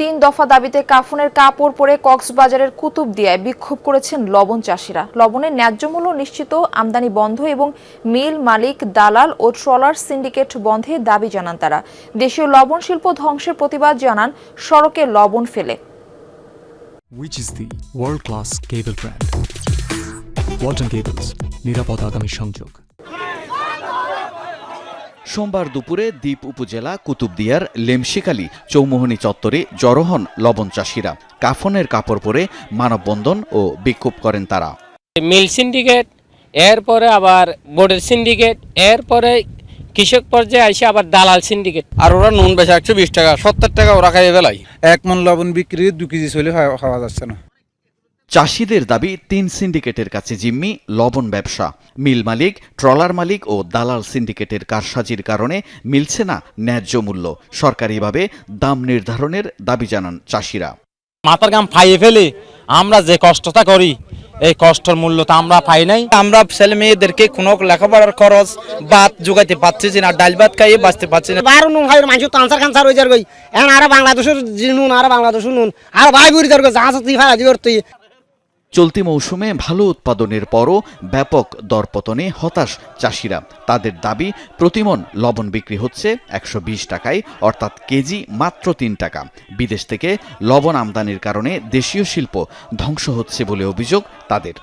তিন দফা দাবিতে কাফনের কাপড় পরে কক্সবাজারের কুতুবদিয়ায় বিক্ষোভ করেছেন লবণ চাষিরা। লবণের ন্যায্য মূল্য নিশ্চিত আমদানি বন্ধ এবং মিল মালিক দালাল ও ট্রলার সিন্ডিকেট বন্ধে দাবি জানান তারা। দেশীয় লবণ শিল্প ধ্বংসের প্রতিবাদ জানান সড়কে লবণ ফেলে। Which is the world class cable brand. Walton Cables, নিরাপদ আগামী সংযোগ। সোমবার দুপুরে দ্বীপ উপজেলা কুতুবদিয়ার লেমশিকালি চৌমোহনী চত্বরে জড়ো হন লবণ চাষিরা। কাফনের কাপড় পরে মানববন্ধন ও বিক্ষোভ করেন তারা। মিল সিন্ডিকেট এরপরে আবার বোর্ডের সিন্ডিকেট এরপরে কৃষক পর্যায়ে আসে আবার দালাল সিন্ডিকেট। আর ওরা নুন বেচা একশো বিশ টাকা সত্তর টাকা ওরা খাইয়ে বেলাই এক মন লবণ বিক্রি দু কেজি চলে খাওয়া যাচ্ছে না। চাষিদের দাবি তিন সিন্ডিকেটের কাছে জিম্মি লবণ ব্যবসা। মিল মালিক ট্রলার মালিক ও দালাল সিন্ডিকেটের কারসাজির কারণে মিলছে না ন্যায্য মূল্য। সরকারিভাবে দাম নির্ধারণের দাবি জানান চাষিরা। মাথার গাম ফাইয়ে ফেলে আমরা যে কষ্টটা করি এই কষ্টের মূল্য তো আমরা পাই নাই। আমরা ছেলে মেয়েদেরকে কোনো লেখাপড়ার খরচ ভাত যোগাইতে পারছি না ডাল ভাত খাইয়ে বাঁচতে পারছি না। বারো নুন খাই মানুষ ক্যান্সার ক্যান্সার হয়ে যার গই এখন আর বাংলাদেশের যে নুন আর বাংলাদেশের নুন আর ভাই বুড়ি যার গই জাহাজ তুই দিবর তুই চলতি মৌসুমে ভালো উৎপাদনের পরও ব্যাপক দরপতনে হতাশ চাষিরা। তাদের দাবি প্রতিমন লবণ বিক্রি হচ্ছে একশো বিশ টাকায় অর্থাৎ কেজি মাত্র তিন টাকা। বিদেশ থেকে লবণ আমদানির কারণে দেশীয় শিল্প ধ্বংস হচ্ছে বলে অভিযোগ তাদের।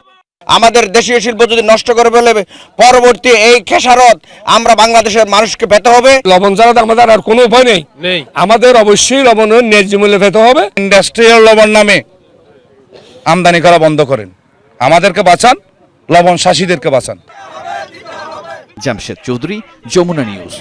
আমাদের দেশীয় শিল্প যদি নষ্ট করে ফেলে পরবর্তী এই খেসারত আমরা বাংলাদেশের মানুষকে পেতে হবে। লবণ ছাড়া আমাদের আর কোনো উপায় নেই। নেই। আমাদের অবশ্যই লবণের ন্যায্য মূল্যে পেতে হবে। ইন্ডাস্ট্রিয়াল লবণ নামে। আমদানি করা বন্ধ করেন। আমাদেরকে বাঁচান লবণ শাসীদেরকে বাঁচান। জামশেদ চৌধুরী যমুনা নিউজ।